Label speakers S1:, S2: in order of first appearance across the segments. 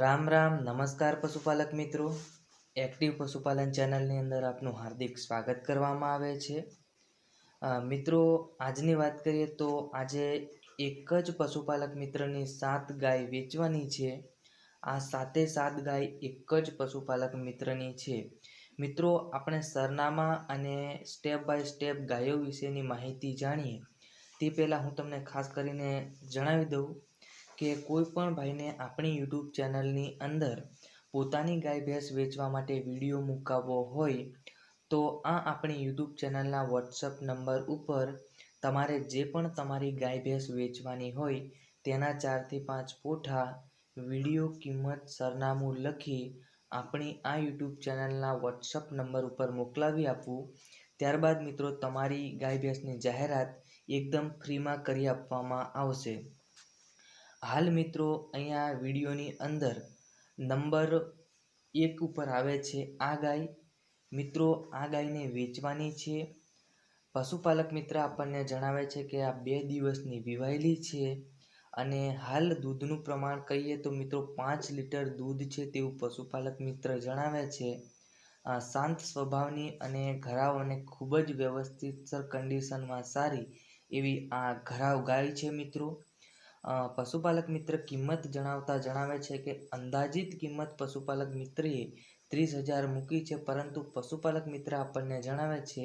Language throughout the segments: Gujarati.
S1: રામ રામ, નમસ્કાર પશુપાલક મિત્રો. એક્ટિવ પશુપાલન ચેનલની અંદર આપનું હાર્દિક સ્વાગત કરવામાં આવે છે. મિત્રો, આજની વાત કરીએ તો આજે એક જ પશુપાલક મિત્રની સાત ગાય વેચવાની છે. આ સાતે સાત ગાય એક જ પશુપાલક મિત્રની છે. મિત્રો, આપણે સરનામા અને સ્ટેપ બાય સ્ટેપ ગાયો વિશેની માહિતી જાણીએ. તે પહેલાં હું તમને ખાસ કરીને જણાવી દઉં કે કોઈ પણ ભાઈને આપણી યુટ્યુબ ચેનલની અંદર પોતાની ગાય ભેંસ વેચવા માટે વીડિયો મુકાવવો હોય, તો આ આપણી યુટ્યુબ ચેનલના વોટ્સઅપ નંબર ઉપર તમારે જે પણ તમારી ગાય ભેંસ વેચવાની હોય, તેના ચારથી પાંચ ફોટા વીડિયો કિંમત સરનામું લખી આપણી આ યુટ્યુબ ચેનલના વોટ્સઅપ નંબર ઉપર મોકલાવી આપવું. ત્યારબાદ મિત્રો, તમારી ગાય ભેંસની જાહેરાત એકદમ ફ્રીમાં કરી આપવામાં આવશે. હાલ મિત્રો, અહીંયા વિડીયોની અંદર નંબર એક ઉપર આવે છે આ ગાય. મિત્રો, આ ગાયને વેચવાની છે. પશુપાલક મિત્ર આપણને જણાવે છે કે આ બે દિવસની વિવાયેલી છે અને હાલ દૂધનું પ્રમાણ કહીએ તો મિત્રો પાંચ લીટર દૂધ છે તેવું પશુપાલક મિત્ર જણાવે છે. શાંત સ્વભાવની અને ઘરાવ અને ખૂબ જ વ્યવસ્થિત કન્ડિશનમાં સારી એવી આ ઘરાવ ગાય છે મિત્રો. પશુપાલક મિત્ર કિંમત જણાવતા જણાવે છે કે અંદાજિત કિંમત પશુપાલક મિત્રએ ત્રીસ હજાર મૂકી છે, પરંતુ પશુપાલક મિત્ર આપણને જણાવે છે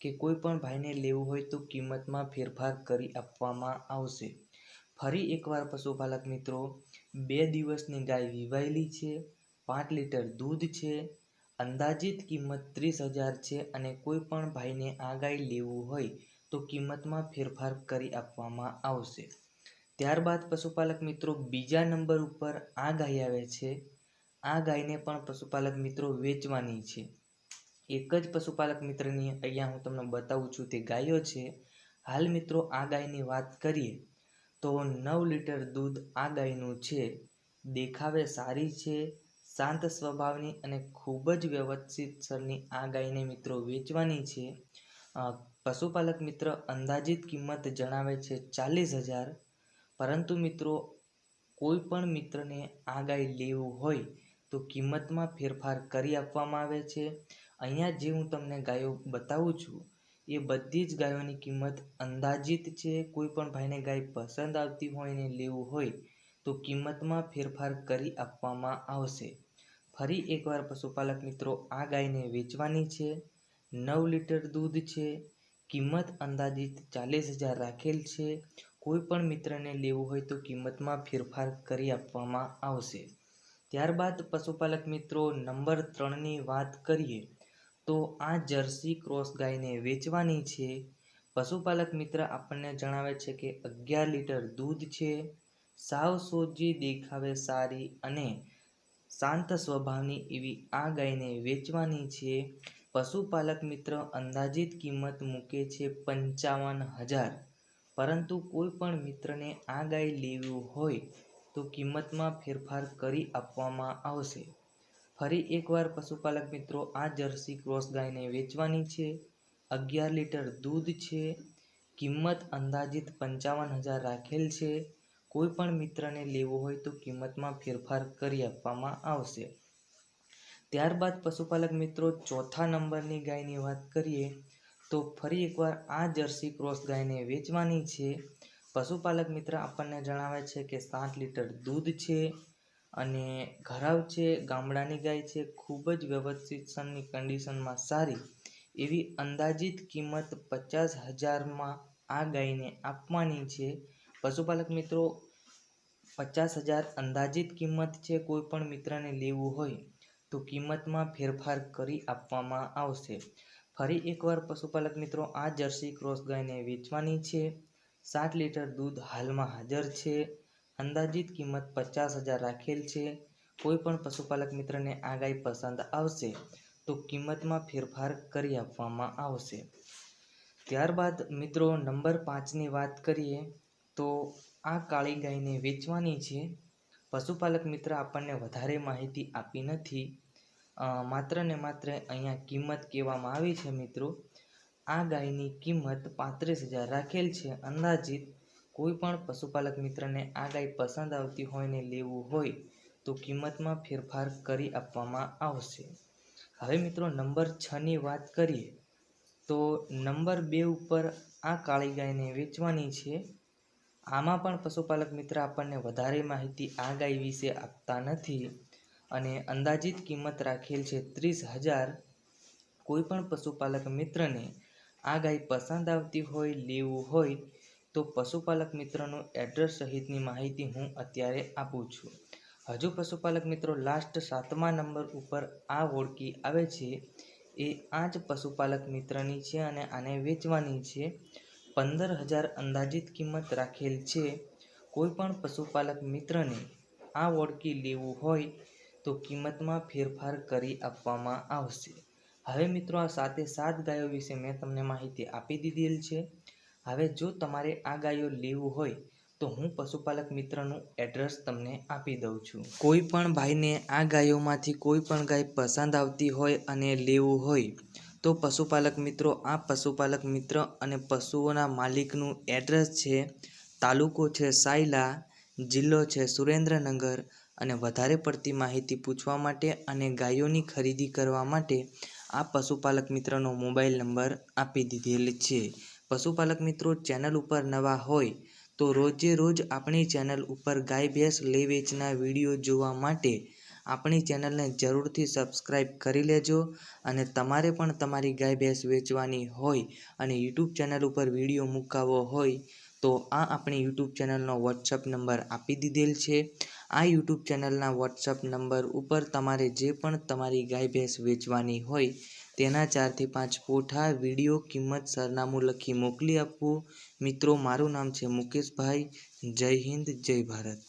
S1: કે કોઈ પણ ભાઈને લેવું હોય તો કિંમતમાં ફેરફાર કરી આપવામાં આવશે. ફરી એકવાર પશુપાલક મિત્રો, બે દિવસની ગાય વિવાયેલી છે, પાંચ લીટર દૂધ છે, અંદાજિત કિંમત ત્રીસ હજાર છે અને કોઈ પણ ભાઈને આ ગાય લેવું હોય તો કિંમતમાં ફેરફાર કરી આપવામાં આવશે. ત્યારબાદ પશુપાલક મિત્રો બીજા નંબર ઉપર આ ગાય આવે છે. આ ગાયને પણ પશુપાલક મિત્રો વેચવાની છે. એક જ પશુપાલક મિત્રની અહીંયા હું તમને બતાવું છું તે ગાયો છે. હાલ મિત્રો આ ગાયની વાત કરીએ તો નવ લીટર દૂધ આ ગાયનું છે. દેખાવે સારી છે, શાંત સ્વભાવની અને ખૂબ જ વ્યવસ્થિત સરની આ ગાયને મિત્રો વેચવાની છે. પશુપાલક મિત્ર અંદાજિત કિંમત જણાવે છે ચાલીસ હજાર. પરંતુ મિત્રો, કોઈ પણ મિત્રને આ ગાય લેવું હોય તો કિંમતમાં ફેરફાર કરી આપવામાં આવે છે. અહીંયા જે હું તમને ગાયો બતાવું છું, એ બધી જ ગાયોની કિંમત અંદાજિત છે. કોઈ પણ ભાઈને ગાય પસંદ આવતી હોય ને લેવું હોય તો કિંમતમાં ફેરફાર કરી આપવામાં આવશે. ફરી એકવાર પશુપાલક મિત્રો, આ ગાયને વેચવાની છે, નવ લીટર દૂધ છે, કિંમત અંદાજિત ચાલીસ હજાર રાખેલ છે. કોઈ પણ મિત્રને લેવું હોય તો કિંમતમાં ફેરફાર કરી આપવામાં આવશે. ત્યારબાદ પશુપાલક મિત્રો, નંબર ત્રણની વાત કરીએ તો આ જર્સી ક્રોસ ગાયને વેચવાની છે. પશુપાલક મિત્ર આપણને જણાવે છે કે અગિયાર લીટર દૂધ છે, સાવ સોજી દેખાવે સારી અને શાંત સ્વભાવની એવી આ ગાયને વેચવાની છે. પશુપાલક મિત્ર અંદાજિત કિંમત મૂકે છે પંચાવન હજાર. પરંતુ કોઈ પણ મિત્રને આ ગાય લેવું હોય તો કિંમતમાં ફેરફાર કરી આપવામાં આવશે. ફરી એકવાર પશુપાલક મિત્રો, આ જર્સી ક્રોસ ગાયને વેચવાની છે, અગિયાર લીટર દૂધ છે, કિંમત અંદાજિત પંચાવન હજાર રાખેલ છે. કોઈ પણ મિત્રને લેવો હોય તો કિંમતમાં ફેરફાર કરી આપવામાં આવશે. ત્યારબાદ પશુપાલક મિત્રો, ચોથા નંબરની ગાયની વાત કરીએ તો ફરી એકવાર આ જર્સી ક્રોસ ગાયને વેચવાની છે. પશુપાલક મિત્ર આપણને જણાવે છે કે સાત લીટર દૂધ છે અને ઘરાવ છે, ગામડાની ગાય છે, ખૂબ જ વ્યવસ્થિત સનની કન્ડિશનમાં સારી એવી અંદાજિત કિંમત પચાસ હજારમાં આ ગાયને આપવાની છે. પશુપાલક મિત્રો, પચાસ હજાર અંદાજિત કિંમત છે કોઈ પણ મિત્રને લેવું હોય તો કિંમતમાં ફેરફાર કરી આપવામાં આવશે. ફરી એકવાર પશુપાલક મિત્રો, આ જર્સી ક્રોસ ગાયને વેચવાની છે. સાત લીટર દૂધ હાલમાં હાજર છે. અંદાજિત કિંમત પચાસ હજાર રાખેલ છે. કોઈ પણ પશુપાલક મિત્રને આ ગાય પસંદ આવશે તો કિંમતમાં ફેરફાર કરી આપવામાં આવશે. ત્યારબાદ મિત્રો, નંબર પાંચની વાત કરીએ તો આ કાળી ગાયને વેચવાની છે. પશુપાલક મિત્ર, આપણને વધારે માહિતી આપી નથી. માત્ર ને માત્ર અહીંયા કિંમત કહેવામાં આવી છે મિત્રો. આ ગાયની કિંમત પાંત્રીસ હજાર રાખેલ છે. અંદાજિત કોઈ પણ પશુપાલક મિત્રને આ ગાય પસંદ આવતી હોય ને લેવું હોય તો કિંમતમાં ફેરફાર કરી આપવામાં આવશે. હવે મિત્રો નંબર છની વાત કરીએ તો નંબર બે ઉપર આ કાળી ગાયને વેચવાની છે. આમાં પણ પશુપાલક મિત્ર આપણને વધારે માહિતી આ ગાય વિશે આપતા નથી. અને અંદાજિત કિંમત રાખેલ છે ત્રીસ હજાર. કોઈપણ પશુપાલક મિત્રને આ ગાય પસંદ આવતી હોય, લેવું હોય, તો પશુપાલક મિત્રનું એડ્રેસ સહિતની માહિતી હું અત્યારે આપું છું. હજુ પશુપાલક મિત્રો લાસ્ટ સાતમા નંબર ઉપર આ ઓળખી આવે છે. એ આ જ પશુપાલક મિત્રની છે અને આને વેચવાની છે. પંદર હજાર અંદાજિત કિંમત રાખેલ છે. કોઈપણ પશુપાલક મિત્રને આ ઓળખી લેવું હોય તો કિંમતમાં ફેરફાર કરી આપવામાં આવશે. હવે મિત્રો, આ સાથે સાત ગાયો વિશે મેં તમને માહિતી આપી દીધેલ છે. હવે જો તમારે આ ગાયો લેવું હોય, તો હું પશુપાલક મિત્રનું એડ્રેસ તમને આપી દઉં છું. કોઈ પણ ભાઈને આ ગાયોમાંથી કોઈ પણ ગાય પસંદ આવતી હોય અને લેવું હોય, તો પશુપાલક મિત્રો, આ પશુપાલક મિત્ર અને પશુઓના માલિકનું એડ્રેસ છે, તાલુકો છે સાયલા, જિલ્લો છે સુરેન્દ્રનગર અને વધારે પડતી માહિતી પૂછવા માટે અને ગાયોની ખરીદી કરવા માટે આ પશુપાલક મિત્રનો મોબાઈલ નંબર આપી દીધેલ છે. પશુપાલક મિત્રો, ચેનલ ઉપર નવા હોય તો રોજે રોજ આપણી ચેનલ ઉપર ગાય ભેંસ લે વેચના વીડિયો જોવા માટે આપણી ચેનલને જરૂરથી સબસ્ક્રાઈબ કરી લેજો અને તમારે પણ તમારી ગાય ભેંસ વેચવાની હોય અને યુટ્યુબ ચેનલ ઉપર વીડિયો મૂકાવવો હોય તો આ આપણી યુટ્યુબ ચેનલનો વોટ્સઅપ નંબર આપી દીધેલ છે. આ યુટ્યુબ ચેનલના વોટ્સઅપ નંબર ઉપર તમારે જે પણ તમારી ગાય ભેંસ વેચવાની હોય, તેના ચારથી પાંચ પોઠા વીડિયો કિંમત સરનામું લખી મોકલી આપવું. મિત્રો, મારું નામ છે મુકેશભાઈ. જય હિન્દ, જય ભારત.